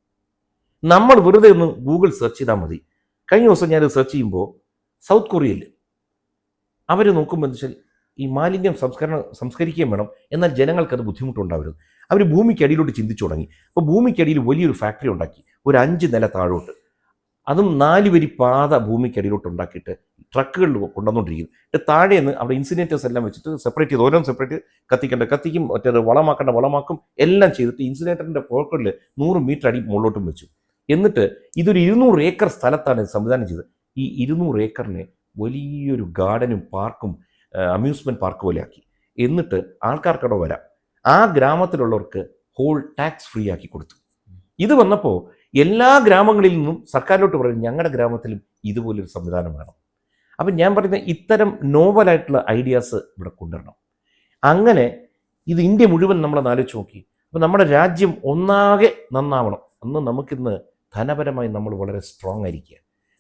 നമ്മൾ വെറുതെ ഒന്ന് ഗൂഗിൾ സെർച്ച് ചെയ്താൽ മതി. കഴിഞ്ഞ ദിവസം ഞാൻ സെർച്ച് ചെയ്യുമ്പോൾ സൗത്ത് കൊറിയയിൽ അവർ നോക്കുമ്പോൾ എന്താ വെച്ചാൽ ഈ മാലിന്യം സംസ്കരണം സംസ്കരിക്കുകയും വേണം. എന്നാൽ ജനങ്ങൾക്ക് അത് ബുദ്ധിമുട്ടുണ്ടാവരുത്. അവർ ഭൂമിക്കടിയിലോട്ട് ചിന്തിച്ചു തുടങ്ങി. അപ്പോൾ ഭൂമിക്കടിയിൽ വലിയൊരു ഫാക്ടറി ഉണ്ടാക്കി. ഒരു അഞ്ച് നില താഴോട്ട്. അതും നാല് വരി പാത ഭൂമിക്കടിയിലോട്ട് ഉണ്ടാക്കിയിട്ട് ട്രക്കുകളിൽ കൊണ്ടുവന്നുകൊണ്ടിരിക്കുന്നു താഴെ നിന്ന് അവിടെ ഇൻസിനേറ്റേഴ്സ് എല്ലാം വെച്ചിട്ട് സെപ്പറേറ്റ് ചെയ്ത് ഓരോന്നും സെപ്പറേറ്റ് കത്തിക്കേണ്ട കത്തിക്കും മറ്റേത് വളമാക്കേണ്ട വളമാക്കും എല്ലാം ചെയ്തിട്ട് ഇൻസിനേറ്ററിന്റെ പോക്കറ്റിൽ നൂറ് മീറ്റർ അടി മുകളിലോട്ടും വെച്ചു. എന്നിട്ട് ഇതൊരു ഇരുന്നൂറ് ഏക്കർ സ്ഥലത്താണ് സംവിധാനം ചെയ്തത്. ഈ ഇരുന്നൂറ് ഏക്കറിനെ വലിയൊരു ഗാർഡനും പാർക്കും അമ്യൂസ്മെന്റ് പാർക്ക് പോലെ ആക്കി എന്നിട്ട് ആൾക്കാർക്കവിടെ വരാം. ആ ഗ്രാമത്തിലുള്ളവർക്ക് ഹോൾ ടാക്സ് ഫ്രീ ആക്കി കൊടുത്തു. ഇത് വന്നപ്പോൾ എല്ലാ ഗ്രാമങ്ങളിൽ നിന്നും സർക്കാരിലോട്ട് പറയും ഞങ്ങളുടെ ഗ്രാമത്തിലും ഇതുപോലൊരു സംവിധാനം വേണം. അപ്പം ഞാൻ പറയുന്ന ഇത്തരം നോവലായിട്ടുള്ള ഐഡിയാസ് ഇവിടെ കൊണ്ടുവരണം. അങ്ങനെ ഇത് ഇന്ത്യ മുഴുവൻ നമ്മളെ ആലോചിച്ച് നോക്കി. അപ്പം നമ്മുടെ രാജ്യം ഒന്നാകെ നന്നാവണം. അന്ന് നമുക്കിന്ന് ധനപരമായി നമ്മൾ വളരെ സ്ട്രോങ് ആയിരിക്കുക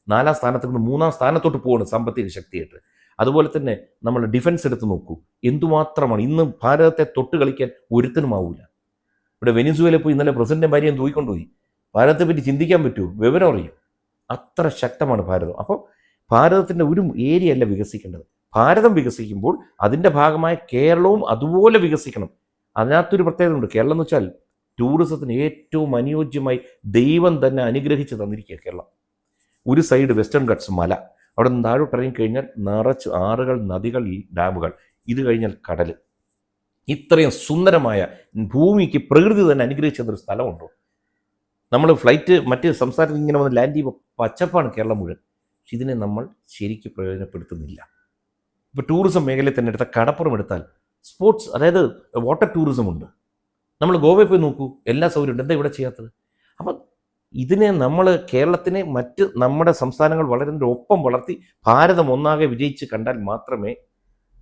നാലാം സ്ഥാനത്ത് നിന്ന് മൂന്നാം സ്ഥാനത്തോട്ട് പോവാണ് സാമ്പത്തിക ശക്തിയായിട്ട്. അതുപോലെ തന്നെ നമ്മൾ ഡിഫൻസ് എടുത്ത് നോക്കൂ. എന്തുമാത്രമാണ് ഇന്ന് ഭാരതത്തെ തൊട്ട് കളിക്കാൻ ഒരുത്തനുമാവൂല. ഇവിടെ വെനിസുവേല പോയി ഇന്നലെ പ്രസിഡന്റ് ഭാര്യയും തൂക്കിക്കൊണ്ടുപോയി ഭാരതത്തെ പറ്റി ചിന്തിക്കാൻ പറ്റുമോ? വിവരം അറിയും. അത്ര ശക്തമാണ് ഭാരതം. അപ്പോൾ ഭാരതത്തിന്റെ ഒരു ഏരിയ അല്ല വികസിക്കേണ്ടത്. ഭാരതം വികസിക്കുമ്പോൾ അതിന്റെ ഭാഗമായ കേരളവും അതുപോലെ വികസിക്കണം. അതിനകത്തൊരു പ്രത്യേകത ഉണ്ട് കേരളം എന്ന് വെച്ചാൽ ടൂറിസത്തിന് ഏറ്റവും അനുയോജ്യമായി ദൈവം തന്നെ അനുഗ്രഹിച്ച് തന്നിരിക്കുക കേരളം. ഒരു സൈഡ് വെസ്റ്റേൺ ഗട്ട്സ് മല. അവിടെ നിന്ന് താഴോട്ടിറങ്ങി കഴിഞ്ഞാൽ നിറച്ച് ആറുകൾ നദികൾ ഡാമുകൾ. ഇത് കഴിഞ്ഞാൽ കടൽ. ഇത്രയും സുന്ദരമായ ഭൂമിക്ക് പ്രകൃതി തന്നെ അനുഗ്രഹിച്ചു സ്ഥലമുണ്ടോ. നമ്മൾ ഫ്ലൈറ്റ് മറ്റ് സംസ്ഥാനത്ത് ഇങ്ങനെ വന്ന് ലാൻഡ് ചെയ്യുമ്പോൾ പച്ചപ്പാണ് കേരളം മുഴുവൻ. പക്ഷെ ഇതിനെ നമ്മൾ ശരിക്ക് പ്രയോജനപ്പെടുത്തുന്നില്ല. ഇപ്പോൾ ടൂറിസം മേഖലയിൽ തന്നെ എടുത്ത കടപ്പുറം എടുത്താൽ സ്പോർട്സ് അതായത് വാട്ടർ ടൂറിസം ഉണ്ട്. നമ്മൾ ഗോവയിൽ പോയി നോക്കൂ എല്ലാ സൗകര്യം ഉണ്ട്. എന്താ ഇവിടെ ചെയ്യാത്തത്? അപ്പം ഇതിനെ നമ്മൾ കേരളത്തിനെ മറ്റ് നമ്മുടെ സംസ്ഥാനങ്ങൾ വളരുന്നതിന്റെ ഒപ്പം വളർത്തി ഭാരതം ഒന്നാകെ വിജയിച്ച് കണ്ടാൽ മാത്രമേ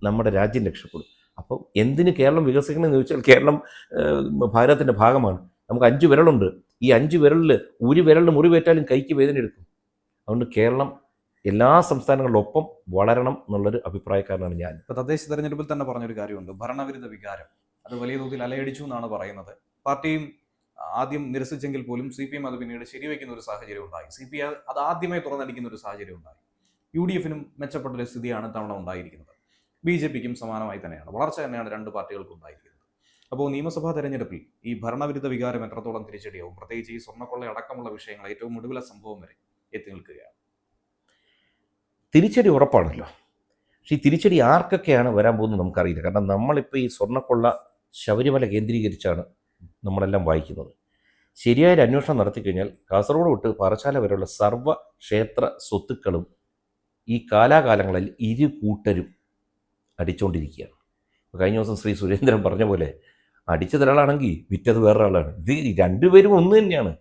നമ്മുടെ രാജ്യം രക്ഷപ്പെടൂ. അപ്പോൾ എന്തിന് കേരളം വികസിക്കണമെന്ന് ചോദിച്ചാൽ കേരളം ഭാരതത്തിന്റെ ഭാഗമാണ്. നമുക്ക് അഞ്ച് വിരലുണ്ട്. ഈ അഞ്ച് വിരലിൽ ഒരു വിരലിന് മുറിവേറ്റാലും കൈക്ക് വേദന എടുക്കും. അതുകൊണ്ട് കേരളം എല്ലാ സംസ്ഥാനങ്ങളിലൊപ്പം വളരണം എന്നുള്ളൊരു അഭിപ്രായക്കാരനാണ് ഞാൻ. ഇപ്പോൾ തദ്ദേശ തെരഞ്ഞെടുപ്പിൽ തന്നെ പറഞ്ഞൊരു കാര്യമുണ്ട്. ഭരണവിരുദ്ധ വികാരം. അത് വലിയ തോതിൽ അലയടിച്ചു എന്നാണ് പറയുന്നത്. പാർട്ടിയും ആദ്യം നിരസിച്ചെങ്കിൽ പോലും സി പി എം അത് പിന്നീട് ശരിവെക്കുന്ന ഒരു സാഹചര്യം ഉണ്ടായി. സി പി അത് ആദ്യമേ തുറന്നടിക്കുന്ന ഒരു സാഹചര്യം ഉണ്ടായി. യു ഡി എഫിനും മെച്ചപ്പെട്ട ഒരു സ്ഥിതിയാണ് തവണ ഉണ്ടായിരിക്കുന്നത്. ബി ജെ പിക്കും സമാനമായി തന്നെയാണ്. വളർച്ച തന്നെയാണ് രണ്ട് പാർട്ടികൾക്കും ഉണ്ടായിരിക്കുന്നത്. അപ്പോൾ നിയമസഭാ തെരഞ്ഞെടുപ്പിൽ ഈ ഭരണവിരുദ്ധ വികാരം എത്രത്തോളം തിരിച്ചടിയാവും? പ്രത്യേകിച്ച് ഈ സ്വർണക്കൊള്ള അടക്കമുള്ള വിഷയങ്ങൾ ഏറ്റവും ഒടുവിലെ സംഭവം വരെ എത്തി നിൽക്കുകയാണ്. തിരിച്ചടി ഉറപ്പാണല്ലോ. പക്ഷേ ഈ തിരിച്ചടി ആർക്കൊക്കെയാണ് വരാൻ പോകുന്നത് നമുക്കറിയില്ല. കാരണം നമ്മളിപ്പോൾ ഈ സ്വർണക്കൊള്ള ശബരിമല കേന്ദ്രീകരിച്ചാണ് നമ്മളെല്ലാം വായിക്കുന്നത്. ശരിയായ ഒരു അന്വേഷണം നടത്തിക്കഴിഞ്ഞാൽ കാസർഗോഡ് തൊട്ട് പാറശാല വരെയുള്ള സർവ ക്ഷേത്ര സ്വത്തുക്കളും ഈ കാലാകാലങ്ങളിൽ ഇരു കൂട്ടരും അടിച്ചുകൊണ്ടിരിക്കുകയാണ് കഴിഞ്ഞ ദിവസം ശ്രീ സുരേന്ദ്രൻ പറഞ്ഞ പോലെ അടിച്ചത് ഒരാളാണെങ്കിൽ വിറ്റത് വേറൊരാളാണ്. ഇത് രണ്ടുപേരും ഒന്ന് തന്നെയാണ്.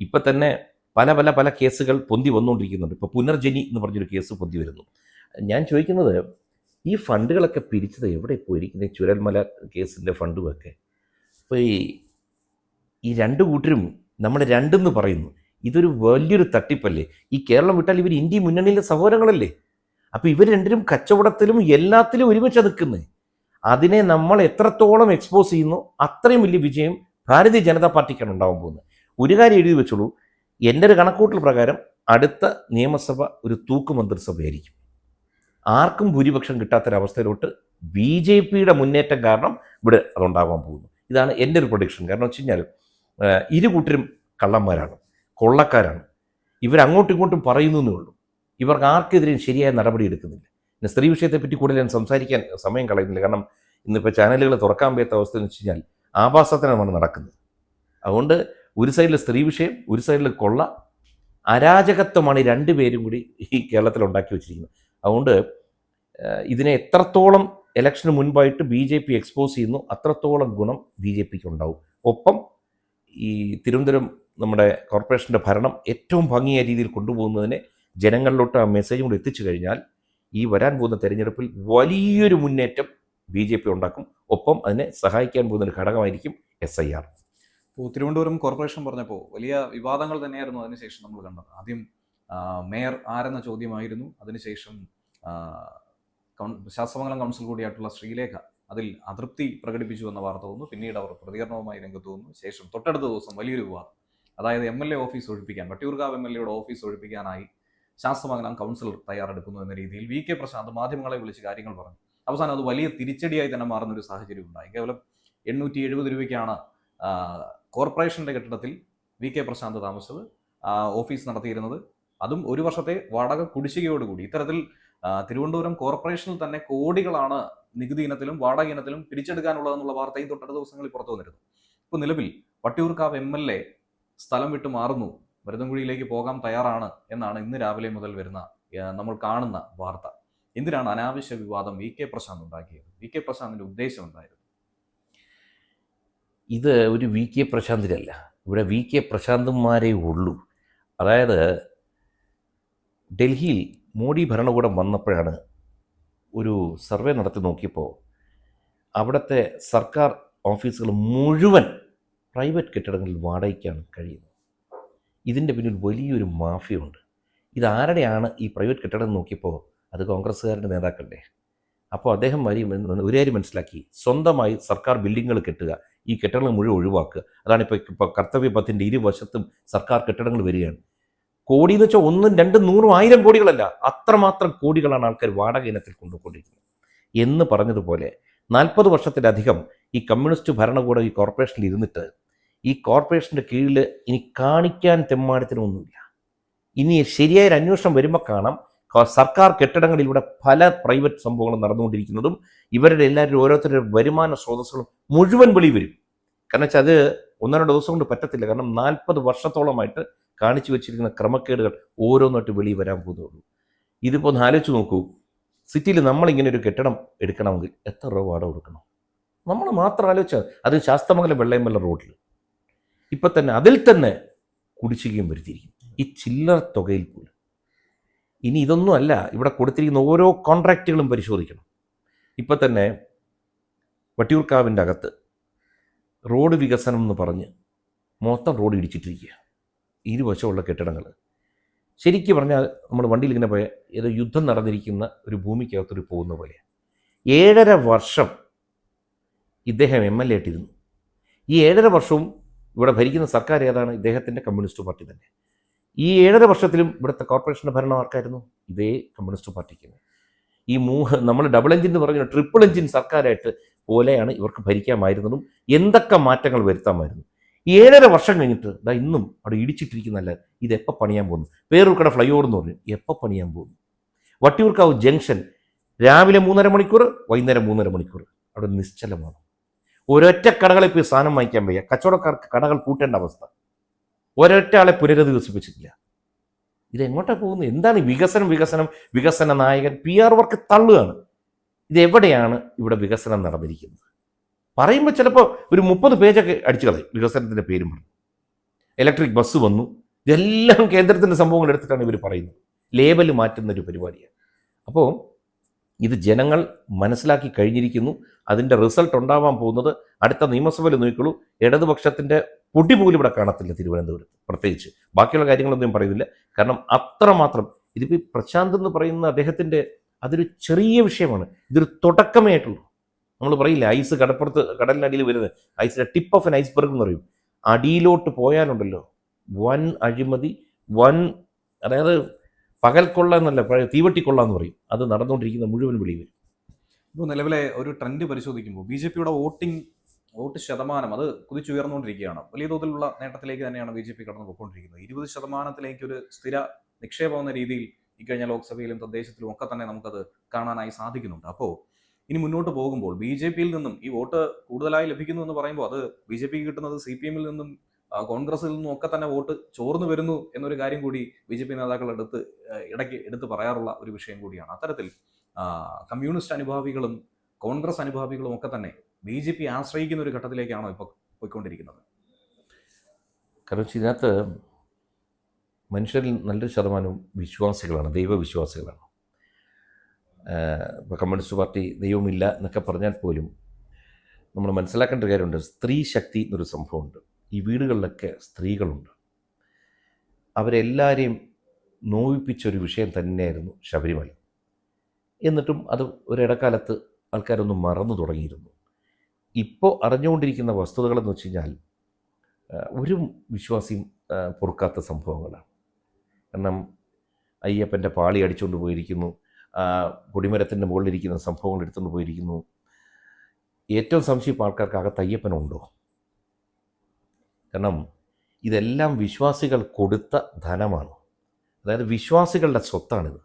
ഇപ്പം തന്നെ പല പല പല കേസുകൾ പൊന്തി വന്നുകൊണ്ടിരിക്കുന്നുണ്ട് ഇപ്പോൾ പുനർജനി എന്ന് പറഞ്ഞൊരു കേസ് പൊന്തി വരുന്നു. ഞാൻ ചോദിക്കുന്നത് ഈ ഫണ്ടുകളൊക്കെ പിരിച്ചത് എവിടെ പോയിരിക്കുന്നത് ചുരൽമല കേസിന്റെ ഫണ്ടുമൊക്കെ. അപ്പോൾ ഈ ഈ രണ്ട് കൂട്ടരും നമ്മൾ രണ്ടെന്ന് പറയുന്നു. ഇതൊരു വലിയൊരു തട്ടിപ്പല്ലേ? ഈ കേരളം വിട്ടാൽ ഇവർ ഇന്ത്യ മുന്നണിയിലെ സഹോദരങ്ങളല്ലേ? അപ്പോൾ ഇവർ രണ്ടിനും കച്ചവടത്തിലും എല്ലാത്തിലും ഒരുമിച്ച് നിൽക്കുന്നത് അതിനെ നമ്മൾ എത്രത്തോളം എക്സ്പോസ് ചെയ്യുന്നു അത്രയും വലിയ വിജയം ഭാരതീയ ജനതാ പാർട്ടിക്കാണ് ഉണ്ടാവാൻ പോകുന്നത്. ഒരു കാര്യം എഴുതി വെച്ചോളൂ. എന്റെ ഒരു കണക്കൂട്ടൽ പ്രകാരം അടുത്ത നിയമസഭ ഒരു തൂക്ക് മന്ത്രിസഭയായിരിക്കും. ആർക്കും ഭൂരിപക്ഷം കിട്ടാത്തൊരവസ്ഥയിലോട്ട് ബി ജെ പിയുടെ മുന്നേറ്റം കാരണം ഇവിടെ അതുണ്ടാകാൻ പോകുന്നു. ഇതാണ് എന്റെ ഒരു പ്രൊഡിക്ഷൻ കാരണം വെച്ച് കഴിഞ്ഞാൽ ഇരു കൂട്ടരും കള്ളന്മാരാണ് കൊള്ളക്കാരാണ്. ഇവരങ്ങോട്ടും ഇങ്ങോട്ടും പറയുന്നേ ഉള്ളൂ. ഇവർക്ക് ആർക്കെതിരെയും ശരിയായ നടപടി എടുക്കുന്നില്ല. പിന്നെ സ്ത്രീ വിഷയത്തെപ്പറ്റി കൂടുതൽ ഞാൻ സംസാരിക്കാൻ സമയം കളയുന്നില്ല. കാരണം ഇന്നിപ്പോൾ ചാനലുകൾ തുറക്കാൻ പറ്റാത്ത അവസ്ഥ എന്ന് വെച്ച് കഴിഞ്ഞാൽ ആഭാസത്തിനാണ് നടക്കുന്നത്. അതുകൊണ്ട് ഒരു സൈഡിൽ സ്ത്രീ വിഷയം ഒരു സൈഡിൽ കൊള്ള അരാജകത്വമാണ് ഈ രണ്ടുപേരും കൂടി ഈ കേരളത്തിൽ ഉണ്ടാക്കി വെച്ചിരിക്കുന്നത്. അതുകൊണ്ട് ഇതിനെ എത്രത്തോളം ഇലക്ഷന് മുൻപായിട്ട് ബി ജെ പി എക്സ്പോസ് ചെയ്യുന്നു അത്രത്തോളം ഗുണം ബി ജെ പിക്ക് ഉണ്ടാവും. ഒപ്പം ഈ തിരുവനന്തപുരം നമ്മുടെ കോർപ്പറേഷന്റെ ഭരണം ഏറ്റവും ഭംഗിയായ രീതിയിൽ കൊണ്ടുപോകുന്നതിന് ജനങ്ങളിലോട്ട് ആ മെസ്സേജും കൂടി എത്തിച്ചു കഴിഞ്ഞാൽ ഈ വരാൻ പോകുന്ന തെരഞ്ഞെടുപ്പിൽ വലിയൊരു മുന്നേറ്റം ബി ജെ പി ഉണ്ടാക്കും. ഒപ്പം അതിനെ സഹായിക്കാൻ പോകുന്ന ഒരു ഘടകമായിരിക്കും എസ് ഐ ആർ. ഇപ്പോൾ തിരുവനന്തപുരം കോർപ്പറേഷൻ പറഞ്ഞപ്പോൾ വലിയ വിവാദങ്ങൾ തന്നെയായിരുന്നു അതിനുശേഷം നമ്മൾ കണ്ടത്. ആദ്യം മേയർ ആരെന്ന ചോദ്യമായിരുന്നു. അതിനുശേഷം ശാസ്ത്രമംഗലം കൗൺസിൽ കൂടിയായിട്ടുള്ള ശ്രീലേഖ അതിൽ അതൃപ്തി പ്രകടിപ്പിച്ചു എന്ന വാർത്ത വന്നു. പിന്നീട് അവർ പ്രതികരണവുമായി രംഗത്ത് വന്നു. ശേഷം തൊട്ടടുത്ത ദിവസം വലിയൊരു വിവാദം. അതായത് എം എൽ എ ഓഫീസ് ഒഴിപ്പിക്കാൻ വട്ടിയൂർക്കാവ് എം എൽ എയുടെ ഓഫീസ് ഒഴിപ്പിക്കാനായി ശാസ്ത്രമംഗലം കൗൺസിലർ തയ്യാറെടുക്കുന്നു എന്ന രീതിയിൽ വി കെ പ്രശാന്ത് മാധ്യമങ്ങളെ വിളിച്ച് കാര്യങ്ങൾ പറഞ്ഞു. അവസാനം അത് വലിയ തിരിച്ചടിയായി തന്നെ മാറുന്ന ഒരു സാഹചര്യം ഉണ്ടായി. കേവലം എണ്ണൂറ്റി എഴുപത് രൂപയ്ക്കാണ് കോർപ്പറേഷന്റെ കെട്ടിടത്തിൽ വി കെ പ്രശാന്ത് താമസിച്ചത് ഓഫീസ് നടത്തിയിരുന്നത്. അതും ഒരു വർഷത്തെ വാടക കുടിശ്ശികയോടുകൂടി. ഇത്തരത്തിൽ തിരുവനന്തപുരം കോർപ്പറേഷനിൽ തന്നെ കോടികളാണ് നികുതി ഇനത്തിലും വാടക ഇനത്തിലും പിരിച്ചെടുക്കാനുള്ളതെന്നുള്ള വാർത്തയും തൊട്ടടുത്ത ദിവസങ്ങളിൽ പുറത്തു വന്നിരുന്നു ഇപ്പോൾ നിലവിൽ വട്ടിയൂർക്കാവ് എം എൽ എ സ്ഥലം വിട്ടു മാറുന്നു. മരുതൻകുഴിയിലേക്ക് പോകാൻ തയ്യാറാണ് എന്നാണ് ഇന്ന് രാവിലെ മുതൽ വരുന്ന നമ്മൾ കാണുന്ന വാർത്ത. എന്തിനാണ് അനാവശ്യ വിവാദം വി കെ പ്രശാന്ത് ഉണ്ടാക്കിയത്? വി കെ പ്രശാന്തിന്റെ ഉദ്ദേശം എന്തായിരുന്നു? ഇത് ഒരു വി കെ പ്രശാന്തിനല്ല ഇവിടെ വി കെ പ്രശാന്തന്മാരേ ഉള്ളൂ. അതായത് ഡൽഹിയിൽ മോഡി ഭരണകൂടം വന്നപ്പോഴാണ് ഒരു സർവേ നടത്തി നോക്കിയപ്പോൾ അവിടുത്തെ സർക്കാർ ഓഫീസുകൾ മുഴുവൻ പ്രൈവറ്റ് കെട്ടിടങ്ങളിൽ വാടകയ്ക്കാണ് കഴിയുന്നത്. ഇതിന്റെ പിന്നിൽ വലിയൊരു മാഫിയുണ്ട്. ഇതാരുടെയാണ് ഈ പ്രൈവറ്റ് കെട്ടിടം നോക്കിയപ്പോൾ അത് കോൺഗ്രസ്സുകാരുടെ നേതാക്കളുടെ. അപ്പോൾ അദ്ദേഹം വരി ഒരു കാര്യം മനസ്സിലാക്കി. സ്വന്തമായി സർക്കാർ ബിൽഡിങ്ങുകൾ കെട്ടുക ഈ കെട്ടിടങ്ങൾ മുഴുവൻ ഒഴിവാക്കുക. അതാണ് ഇപ്പോൾ ഇപ്പോൾ കർത്തവ്യ പത്തിന്റെ ഇരുവശത്തും സർക്കാർ കെട്ടിടങ്ങൾ വരികയാണ്. കോടി എന്ന് വെച്ചാൽ ഒന്നും രണ്ടും നൂറും ആയിരം കോടികളല്ല അത്രമാത്രം കോടികളാണ് ആൾക്കാർ വാടക ഇനത്തിൽ കൊണ്ടുപോയിരിക്കുന്നത് എന്ന് പറഞ്ഞതുപോലെ നാൽപ്പത് വർഷത്തിലധികം ഈ കമ്മ്യൂണിസ്റ്റ് ഭരണകൂടം ഈ കോർപ്പറേഷനിൽ ഇരുന്നിട്ട് ഈ കോർപ്പറേഷന്റെ കീഴിൽ ഇനി കാണിക്കാൻ തെമ്മാടത്തിനൊന്നുമില്ല ഇനി ശരിയായ ഒരു അന്വേഷണം വരുമ്പോൾ കാണാം. സർക്കാർ കെട്ടിടങ്ങളിലൂടെ പല പ്രൈവറ്റ് സംഭവങ്ങളും നടന്നുകൊണ്ടിരിക്കുന്നതും ഇവരുടെ എല്ലാവരും ഓരോരുത്തരുടെ വരുമാന സ്രോതസ്സുകളും മുഴുവൻ വെളി വരും. കാരണം വെച്ചാൽ അത് ഒന്നോ രണ്ടോ ദിവസം കൊണ്ട് പറ്റത്തില്ല. കാരണം നാൽപ്പത് വർഷത്തോളമായിട്ട് കാണിച്ചു വെച്ചിരിക്കുന്ന ക്രമക്കേടുകൾ ഓരോന്നായിട്ട് വെളി വരാൻ പോകുന്നുള്ളൂ. ഇതിപ്പോൾ ഒന്ന് ആലോചിച്ച് നോക്കൂ. സിറ്റിയിൽ നമ്മളിങ്ങനെ ഒരു കെട്ടിടം എടുക്കണമെങ്കിൽ എത്ര രൂപ വാടക കൊടുക്കണം? നമ്മൾ മാത്രം ആലോചിച്ചാൽ അത് ശാസ്തമംഗലം വെള്ളയമ്പല റോഡിൽ ഇപ്പം തന്നെ അതിൽ തന്നെ കുടിശ്ശികയും വരുത്തിയിരിക്കും ഈ ചില്ലറ തുകയിൽ പോലും. ഇനി ഇതൊന്നും അല്ല. ഇവിടെ കൊടുത്തിരിക്കുന്ന ഓരോ കോൺട്രാക്റ്റുകളും പരിശോധിക്കണം. ഇപ്പം തന്നെ വട്ടിയൂർക്കാവിന്റെ അകത്ത് റോഡ് വികസനം എന്ന് പറഞ്ഞ് മൊത്തം റോഡ് ഇടിച്ചിട്ടിരിക്കുക ഇരുവശമുള്ള കെട്ടിടങ്ങൾ. ശരിക്കും പറഞ്ഞാൽ നമ്മൾ വണ്ടിയിൽ ഇങ്ങനെ പോയ ഏതോ യുദ്ധം നടന്നിരിക്കുന്ന ഒരു ഭൂമിക്കകത്തൊരു പോകുന്ന പോലെ. ഏഴര വർഷം ഇദ്ദേഹം എം എൽ എ ആയിട്ടിരുന്നു. ഈ ഏഴര വർഷവും ഇവിടെ ഭരിക്കുന്ന സർക്കാർ ഏതാണ്? ഇദ്ദേഹത്തിന്റെ കമ്മ്യൂണിസ്റ്റ് പാർട്ടി തന്നെ. ഈ ഏഴര വർഷത്തിലും ഇവിടുത്തെ കോർപ്പറേഷന്റെ ഭരണം ആർക്കായിരുന്നു? ഇതേ കമ്മ്യൂണിസ്റ്റ് പാർട്ടിക്ക് ഈ മൂ നമ്മൾ ഡബിൾ എഞ്ചിൻ എന്ന് പറഞ്ഞ ട്രിപ്പിൾ എഞ്ചിൻ സർക്കാരായിട്ട് പോലെയാണ് ഇവർക്ക് ഭരിക്കാമായിരുന്നതും. എന്തൊക്കെ മാറ്റങ്ങൾ വരുത്താമായിരുന്നു? ഏഴര വർഷം കഴിഞ്ഞിട്ട് ദാ ഇന്നും അവിടെ ഇടിച്ചിട്ടിരിക്കുന്നല്ല ഇത് എപ്പോൾ പണിയാൻ പോകുന്നു? പേരൂർക്കട ഫ്ലൈ ഓവർ എന്ന് പറഞ്ഞു. എപ്പോൾ പണിയാൻ പോകുന്നു? വട്ടിയൂർക്കാവ് ജംഗ്ഷൻ. രാവിലെ മൂന്നര മണിക്കൂർ വൈകുന്നേരം മൂന്നര മണിക്കൂർ. അവിടെ നിശ്ചലമാണ്. ഒരൊറ്റ കടകളെ പോയി സാധനം വാങ്ങിക്കാൻ വയ്യ. കച്ചവടക്കാർക്ക് കടകൾ പൂട്ടേണ്ട അവസ്ഥ. ഒരൊറ്റ ആളെ പുനരധിവസിപ്പിച്ചിട്ടില്ല. ഇത് എങ്ങോട്ടാ പോകുന്നത്? എന്താണ് വികസനം വികസനം വികസന നായകൻ? പി ആർ വർക്ക് തള്ളുകയാണ്. ഇത് എവിടെയാണ് ഇവിടെ വികസനം നടന്നിരിക്കുന്നത്? പറയുമ്പോൾ ചിലപ്പോൾ ഒരു മുപ്പത് പേജൊക്കെ അടിച്ചു കളയും. വികസനത്തിന്റെ പേരും പറഞ്ഞു. ഇലക്ട്രിക് ബസ് വന്നു. ഇതെല്ലാം കേന്ദ്രത്തിന്റെ സംഭവങ്ങൾ എടുത്തിട്ടാണ് ഇവർ പറയുന്നത്. ലേബൽ മാറ്റുന്ന ഒരു പരിപാടിയാണ്. അപ്പോൾ ഇത് ജനങ്ങൾ മനസ്സിലാക്കി കഴിഞ്ഞിരിക്കുന്നു. അതിന്റെ റിസൾട്ട് ഉണ്ടാവാൻ പോകുന്നത് അടുത്ത നിയമസഭയിൽ നോക്കിക്കോളൂ. ഇടതുപക്ഷത്തിന്റെ പൊടി പോലും ഇവിടെ കാണത്തില്ല തിരുവനന്തപുരത്ത്. പ്രത്യേകിച്ച് ബാക്കിയുള്ള കാര്യങ്ങളൊന്നും പറയുന്നില്ല. കാരണം അത്രമാത്രം ഇതിപ്പോൾ പ്രശാന്ത് എന്ന് പറയുന്ന അദ്ദേഹത്തിന്റെ അതൊരു ചെറിയ വിഷയമാണ്. ഇതൊരു തുടക്കമേ ആയിട്ടുള്ളൂ. നമ്മൾ പറയില്ല ഐസ് കടപ്പുറത്ത് കടലിനടിയിൽ വരുന്നത്. ഐസിന്റെ ടിപ്പ് ഓഫ് എൻ ഐസ്ബർഗ് എന്ന് പറയും. അടിയിലോട്ട് പോയാലുണ്ടല്ലോ. വൻ അഴിമതി വൻ അതായത് പകൽ കൊള്ള എന്നല്ല പഴയ തീവട്ടിക്കൊള്ള എന്ന് പറയും. അത് നടന്നുകൊണ്ടിരിക്കുന്ന മുഴുവൻ വിളി വരും ഇപ്പോൾ നിലവിലെ ഒരു ട്രെൻഡ് പരിശോധിക്കുമ്പോൾ ബി ജെ പിയുടെ വോട്ടിംഗ് വോട്ട് ശതമാനം അത് കുതിച്ചുയർന്നുകൊണ്ടിരിക്കുകയാണ്. വലിയ തോതിലുള്ള നേട്ടത്തിലേക്ക് തന്നെയാണ് ബി ജെ പി കടന്നു പോയിക്കൊണ്ടിരിക്കുന്നത് ഇരുപത് ശതമാനത്തിലേക്ക് ഒരു സ്ഥിര നിക്ഷേപം എന്ന രീതിയിൽ ഇക്കഴിഞ്ഞ ലോക്സഭയിലും തദ്ദേശത്തിലും ഒക്കെ തന്നെ നമുക്കത് കാണാനായി സാധിക്കുന്നുണ്ട്. അപ്പോൾ ഇനി മുന്നോട്ട് പോകുമ്പോൾ ബി ജെ പിയിൽ നിന്നും ഈ വോട്ട് കൂടുതലായി ലഭിക്കുന്നു എന്ന് പറയുമ്പോൾ അത് ബി ജെ പിക്ക് കിട്ടുന്നത് സി പി എമ്മിൽ നിന്നും കോൺഗ്രസിൽ നിന്നും ഒക്കെ തന്നെ വോട്ട് ചോർന്നു വരുന്നു എന്നൊരു കാര്യം കൂടി ബി ജെ പി നേതാക്കൾ എടുത്ത് ഇടയ്ക്ക് എടുത്ത് പറയാറുള്ള ഒരു വിഷയം കൂടിയാണ്. അത്തരത്തിൽ കമ്മ്യൂണിസ്റ്റ് അനുഭാവികളും കോൺഗ്രസ് അനുഭാവികളും ഒക്കെ തന്നെ ബി ജെ പി ആശ്രയിക്കുന്ന ഒരു ഘട്ടത്തിലേക്കാണോ ഇപ്പോൾ പോയിക്കൊണ്ടിരിക്കുന്നത്? കാരണം ഇതിനകത്ത് മനുഷ്യരിൽ നല്ലൊരു ശതമാനവും വിശ്വാസികളാണ് ദൈവവിശ്വാസികളാണ്. ഇപ്പോൾ കമ്മ്യൂണിസ്റ്റ് പാർട്ടി ദൈവമില്ല എന്നൊക്കെ പറഞ്ഞാൽ പോലും നമ്മൾ മനസ്സിലാക്കേണ്ട ഒരു കാര്യമുണ്ട്. സ്ത്രീ ശക്തി എന്നൊരു സംഭവമുണ്ട്. ഈ വീടുകളിലൊക്കെ സ്ത്രീകളുണ്ട്. അവരെല്ലാവരെയും നോവിപ്പിച്ച ഒരു വിഷയം തന്നെയായിരുന്നു ശബരിമല. എന്നിട്ടും അത് ഒരിടക്കാലത്ത് ആൾക്കാരൊന്നും മറന്നു തുടങ്ങിയിരുന്നു. ഇപ്പോൾ അറിഞ്ഞുകൊണ്ടിരിക്കുന്ന വസ്തുതകളെന്ന് വെച്ച് കഴിഞ്ഞാൽ ഒരു വിശ്വാസിയും പൊറുക്കാത്ത സംഭവങ്ങളാണ്. കാരണം അയ്യപ്പന്റെ പാളി അടിച്ചുകൊണ്ട് പോയിരിക്കുന്നു. കൊടിമരത്തിന്റെ മുകളിലിരിക്കുന്ന സംഭവങ്ങൾ എടുത്തുകൊണ്ട് പോയിരിക്കുന്നു. ഏറ്റവും സംശയം ആൾക്കാർക്ക് അകത്ത് അയ്യപ്പനുണ്ടോ കാരണം ഇതെല്ലാം വിശ്വാസികൾ കൊടുത്ത ധനമാണ്. അതായത് വിശ്വാസികളുടെ സ്വത്താണിത്.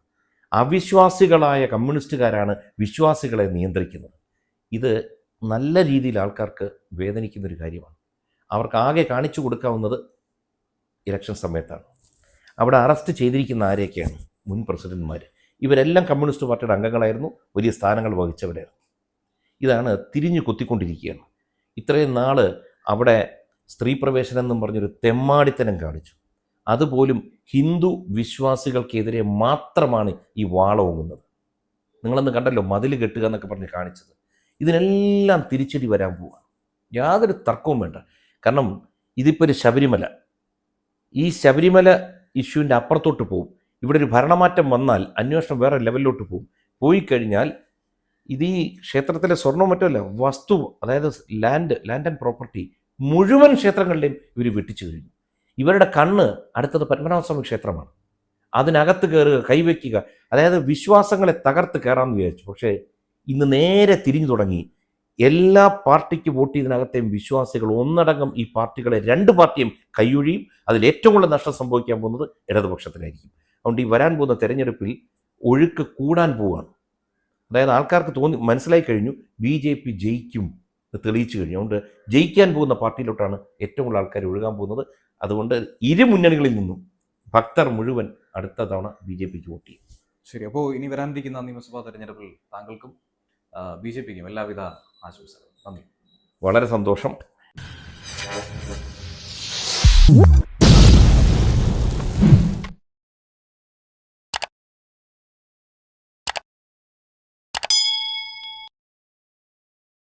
അവിശ്വാസികളായ കമ്മ്യൂണിസ്റ്റുകാരാണ് വിശ്വാസികളെ നിയന്ത്രിക്കുന്നത്. ഇത് നല്ല രീതിയിൽ ആൾക്കാർക്ക് വേദനിക്കുന്ന ഒരു കാര്യമാണ്. അവർക്ക് ആകെ കാണിച്ചു കൊടുക്കാവുന്നത് ഇലക്ഷൻ സമയത്താണ്. അവിടെ അറസ്റ്റ് ചെയ്തിരിക്കുന്ന ആരെയൊക്കെയാണ്? മുൻ പ്രസിഡന്റ്മാർ ഇവരെല്ലാം കമ്മ്യൂണിസ്റ്റ് പാർട്ടിയുടെ അംഗങ്ങളായിരുന്നു. വലിയ സ്ഥാനങ്ങൾ വഹിച്ചവരായിരുന്നു. ഇതാണ് തിരിഞ്ഞു കൊത്തിക്കൊണ്ടിരിക്കുകയാണ്. ഇത്രയും നാൾ അവിടെ സ്ത്രീ പ്രവേശനം എന്നും പറഞ്ഞൊരു തെമ്മാടിത്തനം കാണിച്ചു. അതുപോലും ഹിന്ദു വിശ്വാസികൾക്കെതിരെ മാത്രമാണ് ഈ വാളോങ്ങുന്നത് നിങ്ങളൊന്ന് കണ്ടല്ലോ മതിൽ കെട്ടുക എന്നൊക്കെ പറഞ്ഞ് കാണിച്ചത്. ഇതിനെല്ലാം തിരിച്ചടി വരാൻ പോവുക യാതൊരു തർക്കവും വേണ്ട. കാരണം ഇതിപ്പോൾ ഒരു ശബരിമല. ഈ ശബരിമല ഇഷ്യൂവിന്റെ അപ്പുറത്തോട്ട് പോകും ഇവിടെ ഒരു ഭരണമാറ്റം വന്നാൽ അന്വേഷണം വേറെ ലെവലിലോട്ട് പോകും പോയി കഴിഞ്ഞാൽ ഇത് ഈ ക്ഷേത്രത്തിലെ സ്വർണവും മറ്റുമല്ല വസ്തു അതായത് ലാൻഡ് ലാൻഡ് ആൻഡ് പ്രോപ്പർട്ടി മുഴുവൻ ക്ഷേത്രങ്ങളിലെയും ഇവർ വെട്ടിച്ചു കഴിഞ്ഞു. ഇവരുടെ കണ്ണ് അടുത്തത് പത്മനാഭസ്വാമി ക്ഷേത്രമാണ്. അതിനകത്ത് കയറുക കൈവയ്ക്കുക അതായത് വിശ്വാസങ്ങളെ തകർത്ത് കയറാമെന്ന് വിചാരിച്ചു. പക്ഷേ ഇന്ന് നേരെ തിരിഞ്ഞു തുടങ്ങി. എല്ലാ പാർട്ടിക്ക് വോട്ട് ചെയ്തതിനകത്തെയും വിശ്വാസികൾ ഒന്നടങ്കം ഈ പാർട്ടികളെ രണ്ട് പാർട്ടിയും കൈയൊഴിയും. അതിൽ ഏറ്റവും കൂടുതൽ നഷ്ടം സംഭവിക്കാൻ പോകുന്നത് ഇടതുപക്ഷത്തിനായിരിക്കും. അതുകൊണ്ട് ഈ വരാൻ പോകുന്ന തെരഞ്ഞെടുപ്പിൽ ഒഴുക്ക് കൂടാൻ പോവുകയാണ് അതായത് ആൾക്കാർക്ക് തോന്നി മനസ്സിലായി കഴിഞ്ഞു ബി ജെ പി ജയിക്കും എന്ന് തെളിയിച്ചു കഴിഞ്ഞു. അതുകൊണ്ട് ജയിക്കാൻ പോകുന്ന പാർട്ടിയിലോട്ടാണ് ഏറ്റവും കൂടുതൽ ആൾക്കാർ ഒഴുകാൻ പോകുന്നത്. അതുകൊണ്ട് ഇരു മുന്നണികളിൽ നിന്നും ഭക്തർ മുഴുവൻ അടുത്ത തവണ ബി ജെ പിക്ക് വോട്ട് ചെയ്യും. ശരി അപ്പോൾ ഇനി വരാനിരിക്കുന്ന നിയമസഭാ തെരഞ്ഞെടുപ്പിൽ താങ്കൾക്കും ബി ജെ പിക്കും എല്ലാവിധ ആശംസകളും. നന്ദി. വളരെ സന്തോഷം.